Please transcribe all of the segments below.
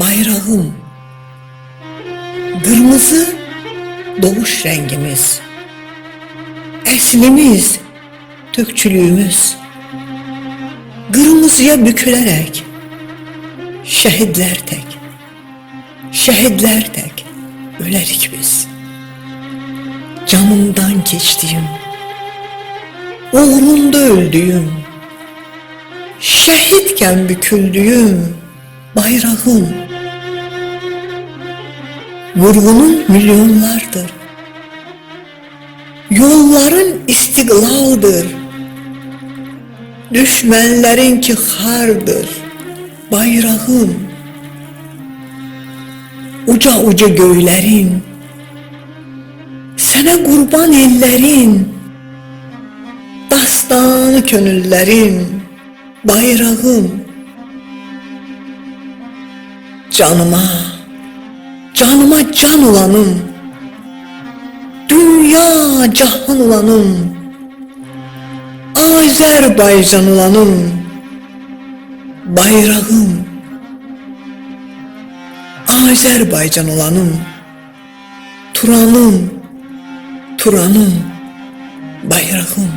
bayrağım. Kırmızı doğuş rengimiz. Eslimiz, Türkçülüğümüz. Kırmızıya bükülerek şehitler tek. Şehitler tek ölerik biz. Canımdan geçtiğim, uğrunda öldüğüm, şehitken büküldüğüm bayrağım vurgunun milyonlardır. Yolların istiglaldır. Düşmenlerin ki hardır. Bayrağım. Uca uca göylerin. Sana kurban ellerin. Dastanı könüllerin. Bayrağım. Canıma canıma can olanım, dünya cahan olanım, Azerbaycan olanım, bayrağım, Azerbaycan olanım, Turanım, Turanım, bayrağım,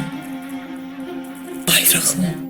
bayrağım.